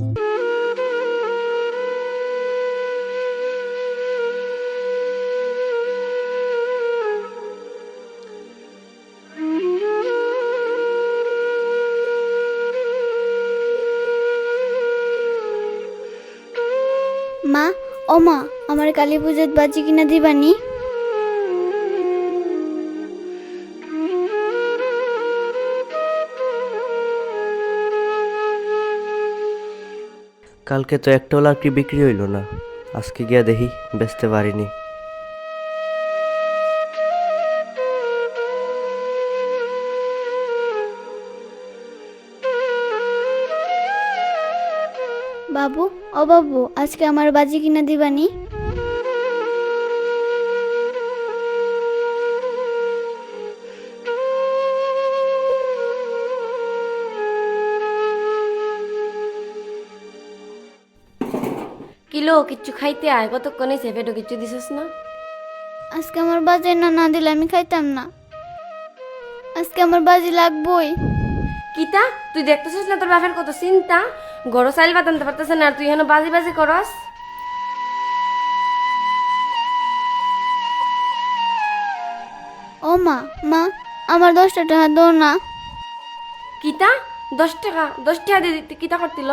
মা ও মা আমার কালী পুজোর বাজি কিনা দিবানি? কালকে তো একটাও লাকড়ি বিক্রি হইল না। আজকে গিয়া দেখি, বেচতে পারিনি। বাবু, ও বাবু, আজকে আমার বাজি কিনা দিবানি? কিলো কিচ্ছু খাইতে আয় কতক্ষণ এসে পেটো কিচ্ছু দিছিস না। আজকে আমার বাজে না না দিলে আমি খাইতাম না। আজকে আমার বাজি লাগবই। কিতা? তুই দেখতেছিস না তোর বাপের কত চিন্তা? গরো চাইল বাতানতে পারতেছে না আর তুই এখানে বাজি বাজি করস? ও মা মা আমার দশটা টাকা দো না। কিতা? দশ টাকা দশ টাকা দিয়ে দিতে কিতা করতিল?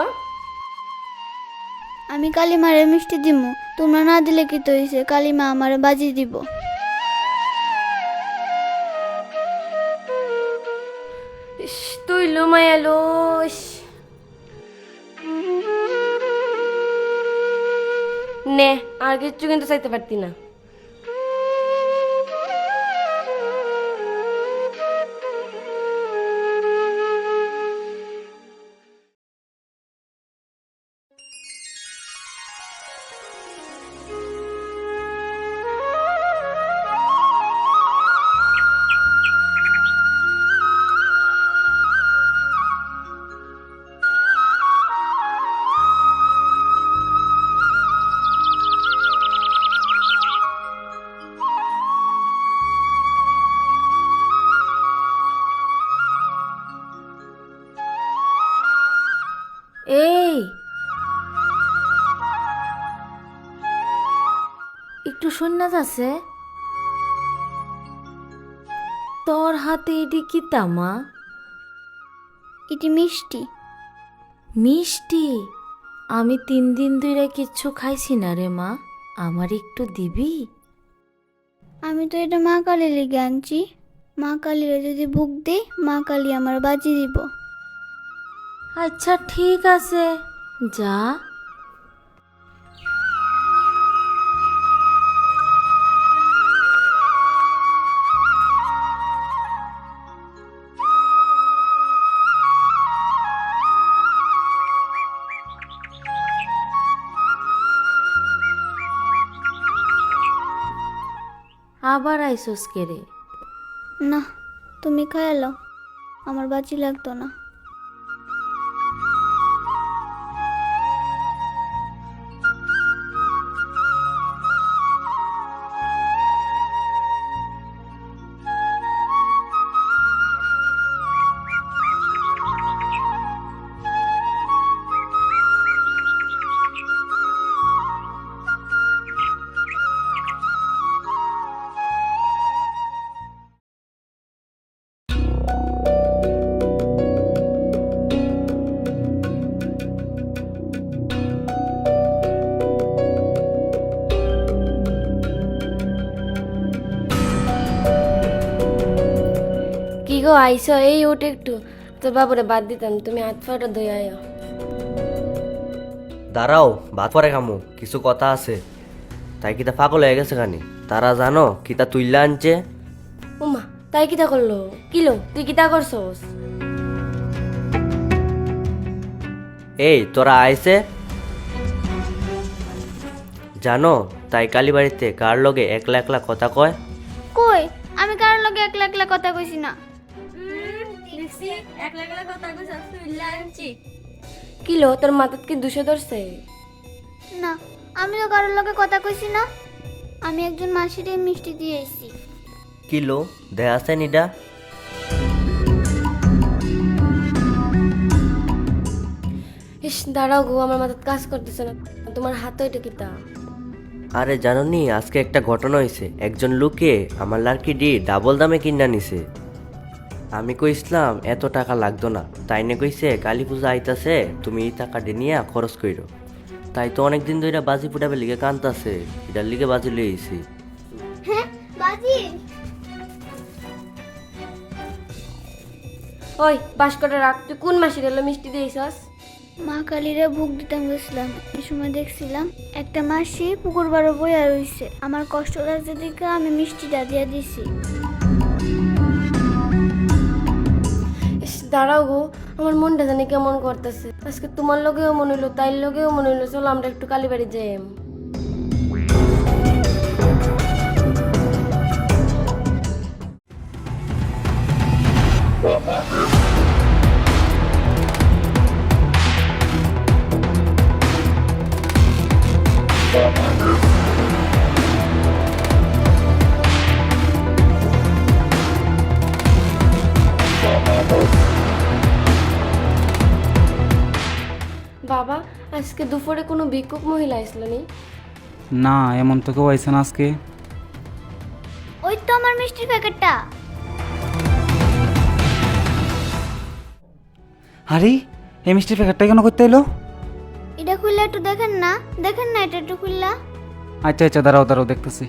আমি কালিমারে মিষ্টি দিব তোমরা না দিলে কি তো হইছে? কালিমা আমার বাজি দিব। ইস, তুই। নে আর কিচ্ছু কিন্তু চাইতে পারতি না। একটু সন্ন্যাস আছে? তোর হাতে এটি কি তামা? এটি মিষ্টি। মিষ্টি? আমি তিন দিন ধরে কিচ্ছু খাইছি না রে মা। আমার একটু দিবি? আমি তো এটা মা কালী লেগে আনছি। মা কালীরে যদি বুক দে মা কালী আমার বাজি দিব। আচ্ছা ঠিক আছে। যা। আবার আইসোস কেড়ে না তুমি খায়ালো আমার বাজি লাগতো না। গো আইসো এই ওট একটু। তোর বাবুরে বাদ দিতাম তুমি হাত ফাটা ধুয়ে আয়। দাঁড়াও ভাত পরে খামু কিছু কথা আছে। তাই কিতা পাগল হয়ে গেছে খানি? তারা জানো কিতা তুইলা আনছে? উমা তাই কিতা করল? কিলো তুই কিতা করছস? এই তোরা আইছে জানো তাই কালী বাড়িতে কার লগে একলা একলা কথা কয়? কই? আমি কারোর লগে একলা একলা কথা কইছি না? কিলো তোর মাথাত কি দুশো ধরছে? না আমি তো কারোর লগে কথা কইছি না। আমি একজন মাসিরে মিষ্টি দিয়ে এসেছি কিলো দেহ আছে নিডা? ইস দাঁড়াও গো আমার মাথায় কাজ করতেছে না। তোমার হাতে এটা কিতা? আরে জানো নি আজকে একটা ঘটনা হয়েছে একজন লোকে আমার লার্কি ডি ডাবল দামে কিনা নিছে। আমি কইছিলাম এত টাকা লাগতো না। তাই নে কইছে কালী পূজা আইতাছে তুমি এই টাকাটি নিয়ে খরচ কইরো। তাই তো অনেক দিন ধরে বাজি ফুটাবে লিগে কান্তাছে এটার লিগে বাজি লইছি হ্যাঁ বাজি? ওই বাসকটা রাখ তুই কোন মাসে গেল মিষ্টি দিয়েছস? মা কালীরে ভোগ দিতাম গেছিলাম। এই সময় দেখছিলাম একটা মাসি পুকুর বারো বইয়া রইছে। আমার কষ্ট লাগছে দেখে আমি মিষ্টিটা দিয়ে দিছি। দাঁড়াও গো, আমার মনটা জানি কেমন করতেছে। আজকে তোমার লগেও মনে হইল, তাইর লগেও মনে হইল, চলো আমরা একটু কালীবাড়ি যাই। আজকে দুপুরে কোনো ভিক্ষুক মহিলা আসলো নি? না এমন তো কেউ আইছে না আজকে। ওই তো আমার মিষ্টির প্যাকেটটা। আরে এই মিষ্টির প্যাকেটটা কেন করতে এলো? এটা খুললে একটু দেখেন না। দেখেন না এটা একটু খুললা। আচ্ছা আচ্ছা দাঁড়াও দাঁড়াও দেখতেছি।